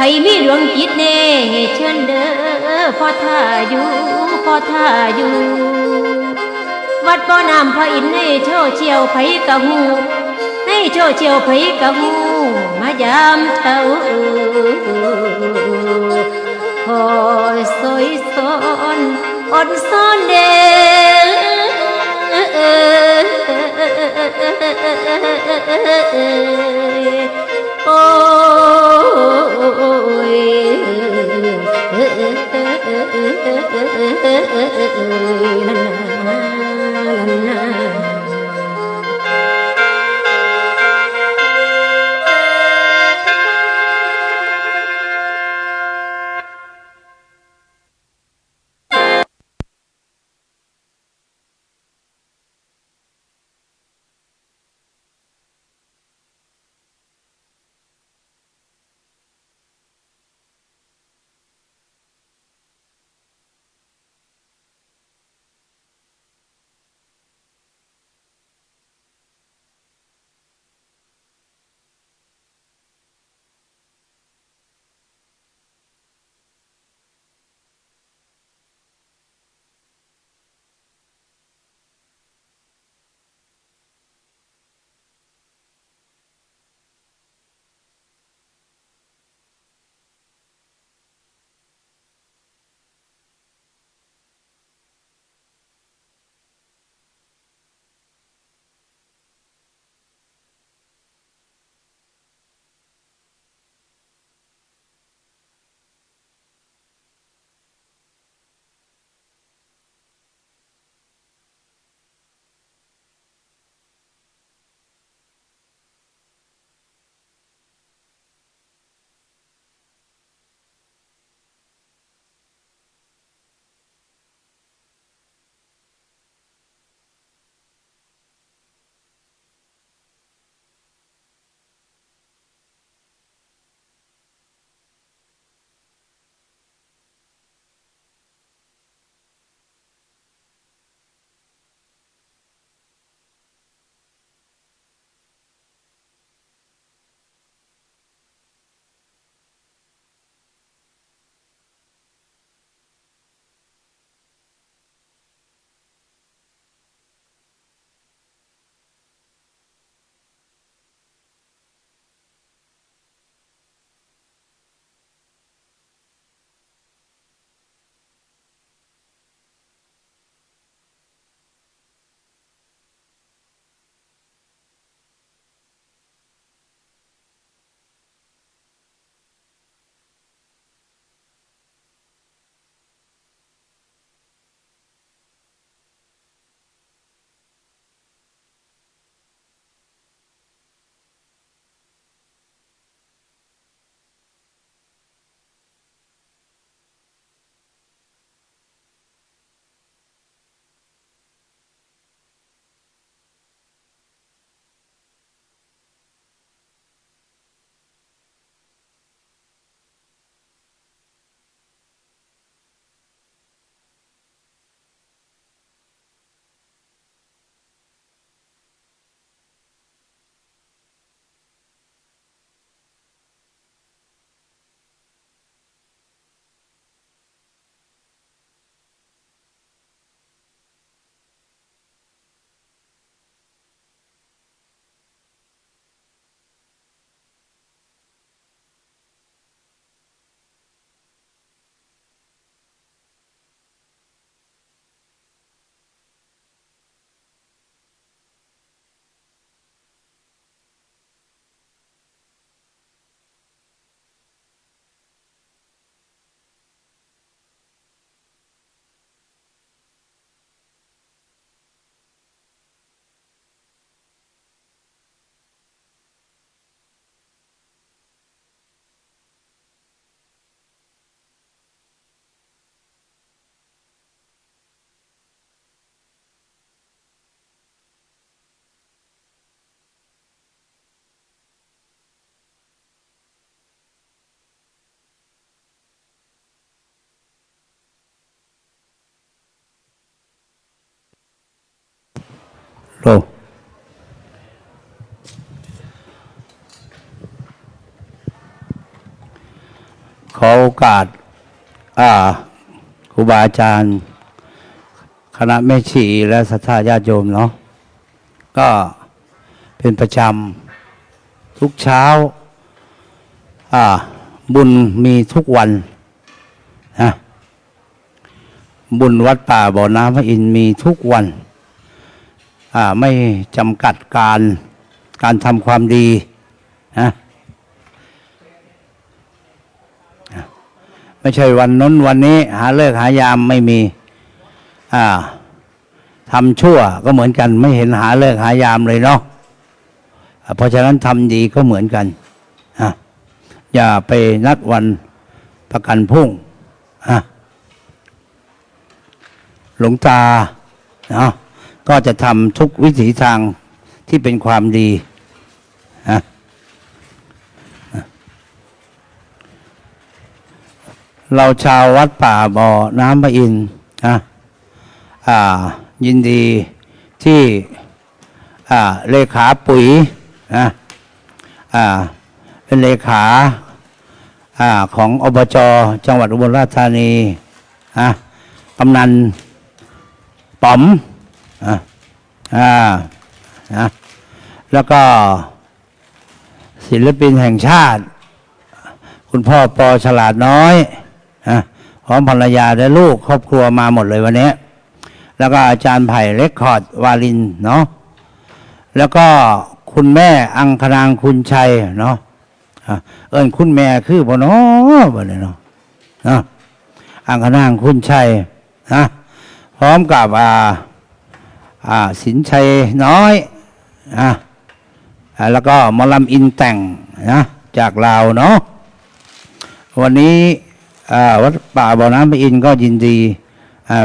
ใครมีดวงจิตเน่เชิญเด้อพ่อท่าอยู่พ่อท่าอยู่ วัดบ่อน้ำพระอินทร์ในโชเชียวไผกะหูในโชเชียวไผกะหูมายามเท่าพอสวยสอนอดซ้อนเด้อ โอ้ยลันน โลขอโอกาสอ่าครูบาอาจารย์ คณะแม่ชีและศรัทธาญาติโยมเนาะก็เป็นประจำทุกเช้า อ่า บุญมีทุกวันนะบุญวัดป่าบ่อน้ำพระอินทร์มีทุกวัน ไม่จำกัดการการทำความดีนะไม่ใช่วันน้นวันนี้ หาเลิกหายามไม่มีทำชั่วก็เหมือนกัน ไม่เห็นหาเลิกหายามเลยเนาะเพราะฉะนั้นทำดีก็เหมือนกันอย่าไปนัดวันประกันพุ่งหลวงตาเนาะ ก็จะทำทุกวิถีทางที่เป็นความดีอะเราชาววัดป่าบ่อน้ำพระอินนะอ่ายินดีที่อ่าเลขาปุ๋ยนะอ่าเป็นเลขาอ่าของอบจจังหวัดอุบลราชธานีนะกำนันป๋อม อ่าอ่านะแล้วก็ศิลปินแห่งชาติ คุณพ่อปอฉลาดน้อยนะพร้อมภรรยาและลูกครอบครัวมาหมดเลยวันนี้ แล้วก็อาจารย์ไผ่เรคคอร์ดวาลินเนาะแล้วก็คุณแม่อังคณางคุณชัยเนาะเอิญคุณแม่คือบ่เนาะบ่เนี่ยเนาะเนาอังคณางคุณชัยนะพร้อมกับอ่า สินชัยน้อยอะแล้วก็มอลำอินแต่งนะจากลาวเนาะวันนี้วัดป่าบ่อน้ำพระอินก็ยินดี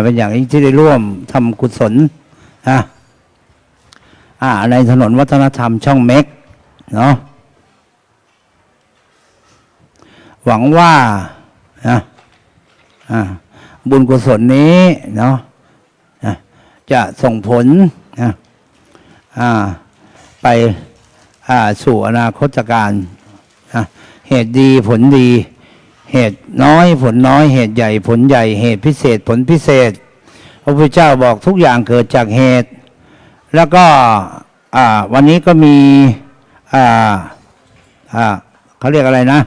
เป็นอย่างที่ได้ร่วมทำกุศลนะในถนนวัฒนธรรมช่องเม็กเนาะหวังว่านะบุญกุศลนี้เนาะ จะส่งผลนะไปสู่อนาคตการนะเหตุดีผลดี เหตุน้อยผลน้อย เหตุใหญ่ผลใหญ่ เหตุพิเศษผลพิเศษ พระพุทธเจ้าบอกทุกอย่างเกิดจากเหตุ แล้วก็วันนี้ก็มีเขาเรียกอะไรนะ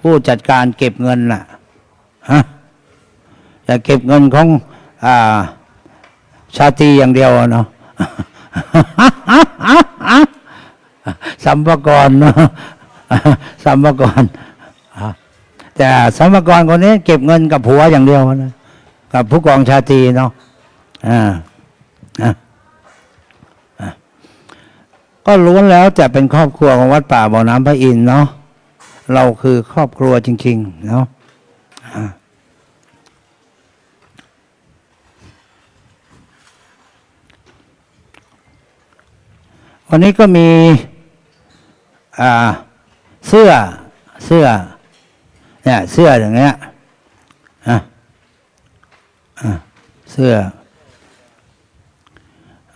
ผู้จัดการเก็บเงินน่ะฮะจะเก็บเงินของอ่า ชาตรีอย่างเดียวเนาะสัมภากรเนาะสัมภากรแต่สัมภากรคนนี้ เก็บเงินกับผัวอย่างเดียวนะกับผู้กองชาตรีเนาะอ่าอะอะก็ล้วนแล้วจะเป็นครอบครัวของวัดป่าบ่อน้ำพระอินเนาะเราคือครอบครัวจริง ๆ เนาะ วันนี้ก็มีเสื้อเสื้อเนี่ยเสื้ออย่างเงี้ยอะเสื้อ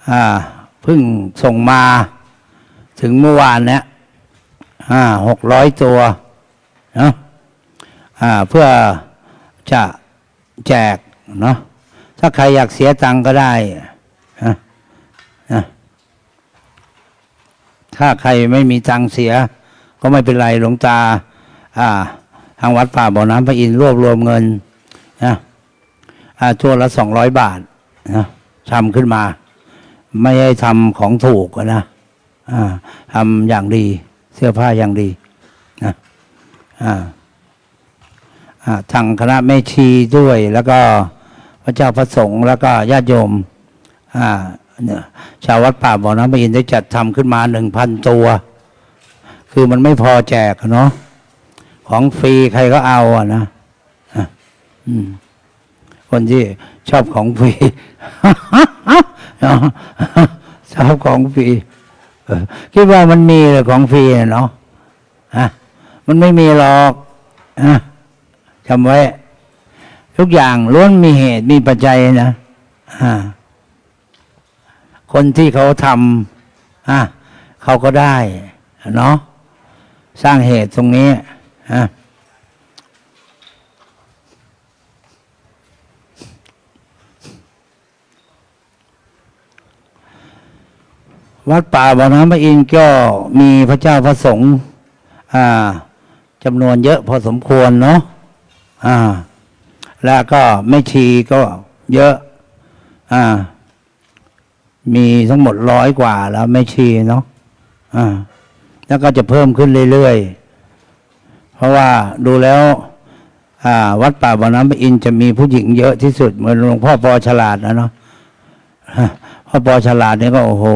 อเพิ่งส่งมาถึงเมื่อวานเนี้ยหกร้อยตัวเนาะเพื่อจะแจกเนาะถ้าใครอยากเสียตังก็ได้นะนะ ถ้าใครไม่มีตังเสีย ก็ไม่เป็นไรหลวงตา อ่า ทางวัดป่าบ่อน้ำพระอินทร์รวบรวมเงินนะอ่าตัวละสองร้อยบาทนะทำขึ้นมา ไม่ให้ทำของถูกนะอ่าทำอย่างดี เสื้อผ้าอย่างดีนะอ่าทางคณะแม่ชีด้วย แล้วก็พระเจ้าพระสงฆ์แล้วก็ญาติโยมอ่า เนี่ยชาววัดป่าบ่อน้ำพระอินได้จัดทำขึ้นมาหนึ่งพันตัว คือมันไม่พอแจกเนาะของฟรีใครก็เอาอะนะคนที่ชอบของฟรีเนาะชอบของฟรีคิดว่ามันมีเลยของฟรีเนาะอะมันไม่มีหรอกจำไว้ ทุกอย่างล้วนมีเหตุมีปัจจัยนะอ่า คนที่เขาทำเขาก็ได้เนาะสร้างเหตุตรงนี้วัดป่าบ่อน้ำพระอินก็มีพระเจ้าพระสงฆ์จำนวนเยอะพอสมควรเนาะแล้วก็ไม่ชีก็เยอะ อ มีทั้งหมดร้อยกว่าแล้วไม่ชีเนาะอ่าแล้วก็จะเพิ่มขึ้นเรื่อยๆ เพราะว่าดูแล้วอ่าวัดป่าบ่อน้ำพระอินจะมีผู้หญิงเยอะที่สุด เหมือนหลวงพ่อปอฉลาดนะเนาะพ่อปอฉลาดนี่ก็โอ้โห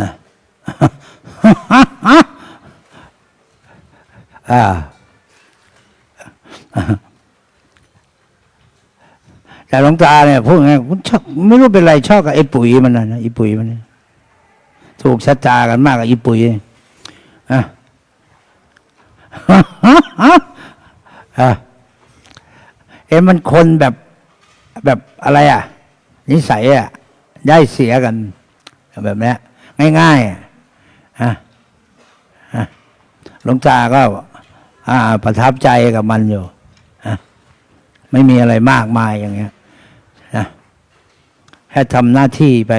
นะอ่า แต่หลวงตาเนี่ยพูดไงคุณชอบไม่รู้เป็นไรชอบกับไอ้ปุ๋ยมันนะไอ้ปุ๋ยมันถูกชะตากันมากกับไอ้ปุ๋ยอะอะเอ็มันคนแบบแบบอะไรอะ นิสัยอะได้เสียกัน แบบนี้ง่ายๆอะหลวงตาก็อประทับใจกับมันอยู่ ไม่มีอะไรมากมายอย่างเงี้ย แค่ทำหน้าที่ไป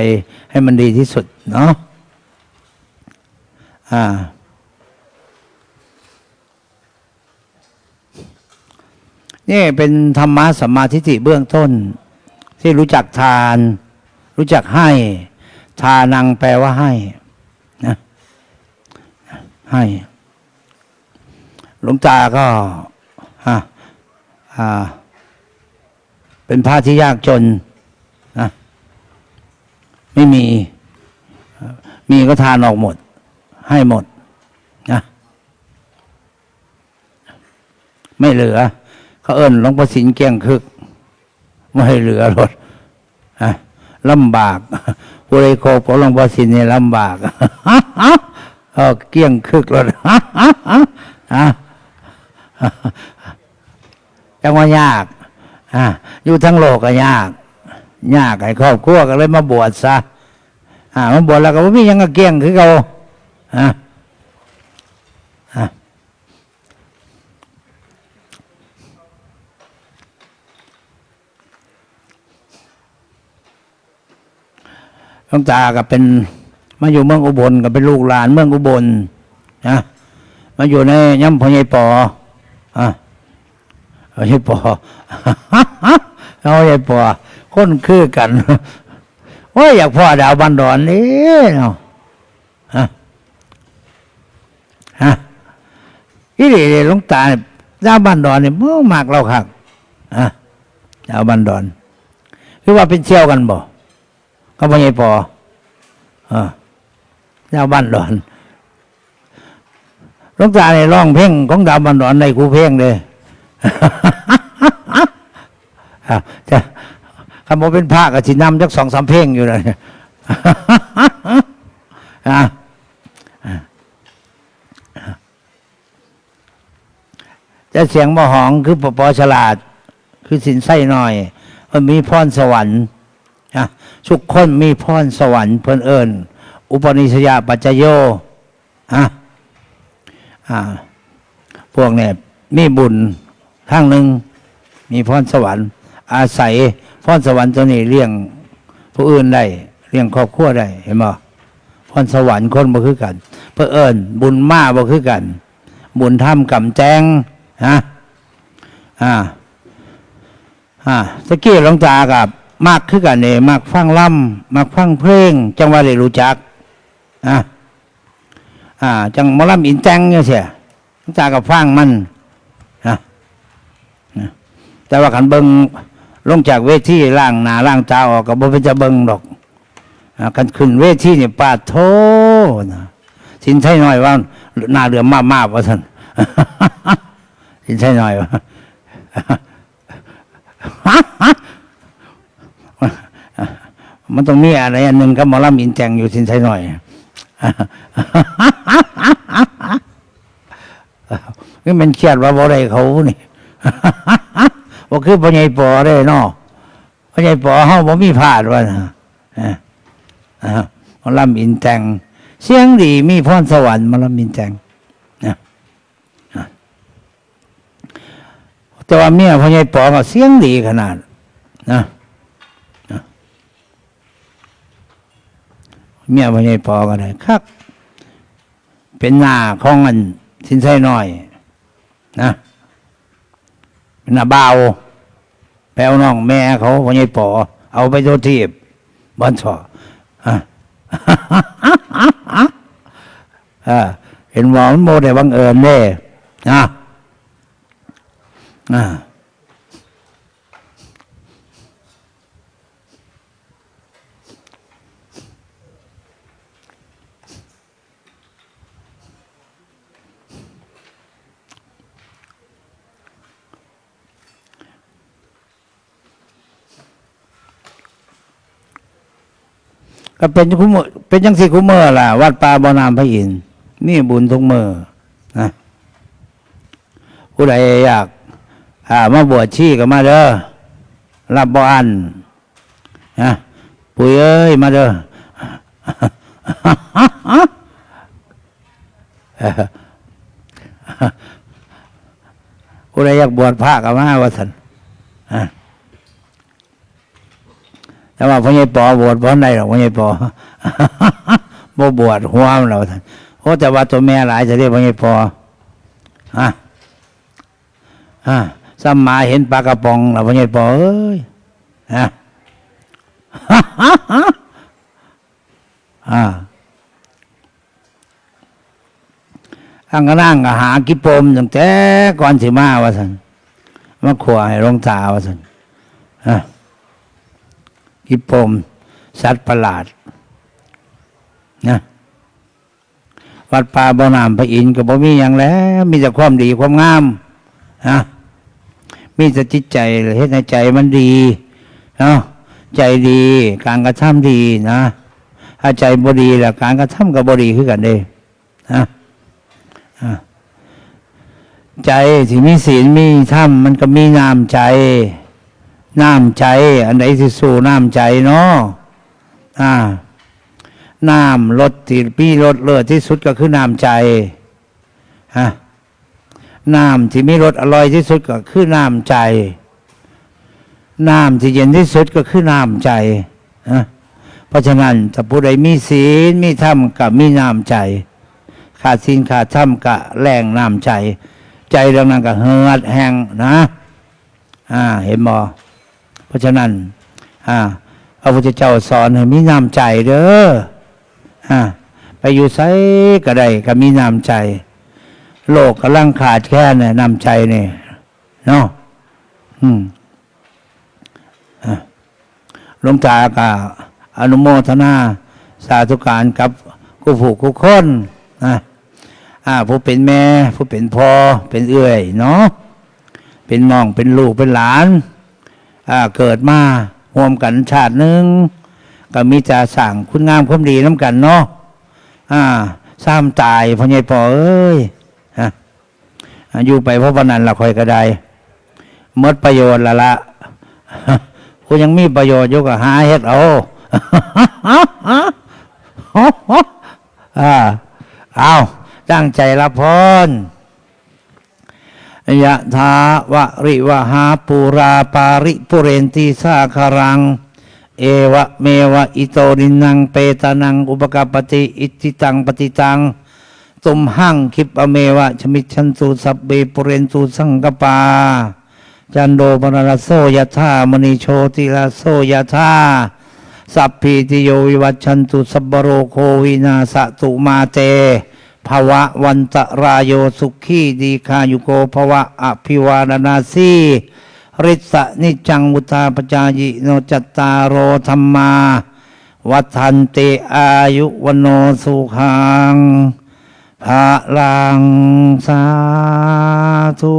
ให้มันดีที่สุดเนาะอ่านี่เป็นธรรมะสัมมาทิฏฐิเบื้องต้น ที่รู้จักทาน รู้จักให้ ทานังแปลว่าให้นะให้หลวงตาก็ฮะอ่าเป็นพระที่ยากจน ไม่มี มีก็ทานออกหมด ให้หมดนะไม่เหลือ เขาเอิ้นหลวงพ่อสินเกี้ยงคึก ไม่เหลือรถอะลำบากผู้ใดโคของหลวงพ่อสินเนี่ยลำบากเออเกี้ยงคึกรถจังว่ายาก อะอยู่ทั้งโลกก็ยาก ยากไอ้ครอบครัวก็เลยมาบวชซะอ่ามาบวชแล้วก็บ่มียังก็เกี้ยงคือเขาอะอะหลวงตาก็เป็น มาอยู่เมืองอุบลก็เป็นลูกหลานเมืองอุบลนะมาอยู่ในย่ำพญายปออะพญายปอเอาพญายปอ คนคือกันโอ้ยอยากพ่อดาวบันดอนนี่เนาะฮะฮะอีนี่หลวงตาเนี่ยดาวบันดอนเนี่ยบ่มากเราครับอะดาวบันดอน คือว่าเป็นเชี่ยวกันบ่ก็ไม่ใช่พอเออเจ้าบ้านดอนหลวงตาเนี่ยร้องเพลงของดาวบ้านดอนในครูเพลงเลยอะจะ คำว่าเป็นพระกับชินำจักสองสามเพลงอยู่เลยจะเสียงมหองคือปปฉลาด คือสินไส้หน่อยมันมีพรสวรรค์ทุกคนมีพรสวรรค์เพิ่นเอิญอุปนิสยปัจจโยอะอ่าพวกเนี่ยมีบุญข้างหนึ่งมีพรสวรรค์ อาศัยพรสวรรค์ตัวนี้เลี้ยงผู้อื่นได้เลี้ยงครอบครัวได้เห็นบ่พรสวรรค์คนบ่คือกันเพื่อเอิญบุญมาบ่คือกัน บุญทำกำแจงฮะอ่าอ่าตะกี้หลวงตากับมากคือกันเนี่ยมากฟังล่ำมากฟังเพลง จังว่าได้รู้จักอ่าอ่า จังมอลำอินแตงเนี่ยเสียหลวงตากับฟังมันอะนะแต่ว่าขันเบิง ลงจากเวทีล่างหนาล่างตาออกกับบ่เป็นจะเบิงดอกกันขึ้นเวทีเนี่ยปาโทนะสินใช่หน่อยว่าหน้าเรือมามากว่าท่านสินใช่หน่อยว่ามันต้องมีอะไรอันหนึ่งก็มอลำอินแจงอยู่สินใช่หน่อยนี่มันเครียดว่าบ่ได้เขานี่ ว่าคือพ่อใหญ่ปอได้เนาะพ่อใหญ่ปอเฮาบ่มีพลาดว่านะอ่าอ่ามลำอินแจงเสียงดีมีพรสวรรค์มลำอินแจงนะแต่ว่าเมียพ่อใหญ่ปอก็เสียงดีขนาด นะเมียพ่อใหญ่ปอก็ได้ครับเป็นหน้าของอันสินไส้น้อย นะ นหน้าบ่าวแปลวน้องแม่เขาพ่อใหญ่ปอเอาไปโทษทีบบอนสออะเห็นว่ามันโมได้บังเอิญเน่นะอ่า ก็เป็นคุ้มอเป็นจังสิคุ้มเมอล่ะ วัดป่าบ่อน้ำพระอินทร์นี่บุญทุกเมอนะผู้ใดอยากอ่ามาบวชชีก็มาเด้อรับบ่อันนะปุ๋ยเอ้ยมาเด้อผู้ใดอยากบวชพระก็มาว่าสันอะ แต่ว่าพ่อใหญ่ปอบวชพ่อใดหรอกพ่อใหญ่ปอบ่บวชหัวมันเราท่านโอ้แต่ว่าตัวแม่หลายจะเรียกพ่อใหญ่ปอฮะฮะซ้ำมาเห็นปลากระป๋องเราพ่อใหญ่ปอเอ้ยฮะอ่าอังก็นั่งก็หากิปมตั้งแต่ก่อนสิมาว่าสันมาขวให้หลงตาว่าสันฮะ กิปม สัตว์ประหลาดนะวัดป่าบ่อน้ำพระอินทร์ก็บ่มีอย่างแล้ว มีแต่ความดีความงามนะมีแต่จิตใจเฮ็ดในใจมันดีเนาะใจดีการกระทำดีนะถ้าใจบ่ดีแล้วการกระทำก็บ่ดีคือกันเด้นะใจที่มีศีลมีธรรมมันก็มีน้ำใจ น้ำใจ อันไหนที่สู้น้ำใจเนาะอ่าน้ำรสที่พี่รสเลิศที่สุดก็คือน้ำใจฮะน้ำที่มีรสอร่อยที่สุดก็คือน้ำใจ น้ำที่เย็นที่สุดก็คือน้ำใจฮะเพราะฉะนั้นถ้าผู้ใดมีศีลมีธรรมกับมีน้ำใจ ขาดศีลขาดธรรมกับแรงน้ำใจ ใจเรื่องนั้นก็เหือดแห้งนะ อ่า เห็นบ่ ราะฉะนั้นอ่าพระพุทธเจ้าสอนให้มีน้ำใจเด้ออ่าไปอยู่ไสก็ได้ก็มีน้ำใจ โลกกำลังขาดแค่เนี่ยน้ำใจเนี่ยเนาะอืมอะหลวงตาก็อนุโมทนาสาธุการกับกูผูกกูคนอะอ่าผู้เป็นแม่ ผู้เป็นพ่อเป็นเอื้อยเนาะเป็นน้องเป็นลูกเป็นหลาน เกิดมาร่วมกันชาติหนึ่งก็มีจะสั่งคุณงามความดีน้ำกันเนาะอ่าซ้ำตายพ่อใหญ่ปอเอ้ยฮะอยู่ไปเพราะวันนั้นละคอยกระไดหมดประโยชน์ละละผู้ยังมีประโยชน์อยู่ก็หาเฮ็ดเอาอ่าเอาตั้งใจรับพร ยะถาวะริวหาปูราปาริปุเรนติสาคารัง เอวะเมวะอิโตนินังเปตานังอุปกปปติอิติตังปฏิตังตุมหังคิปอเมวะชมิชันตุสัพเบปุเรนตุสังกปา จันโดปนรสโสยะธามณีโชติลาโสยะธาสัพพิติโยวิวัชชันตุสัพพะโรโควินาสตุมาเต ภวะวันตรายโยสุขีดีคายุโกภวะอภิวาดนาสีริสะนิจังมุตาปจายิโนจัตตารโอธรรมา วัฏันเตอายุวโนสุขังภาลังสาธุ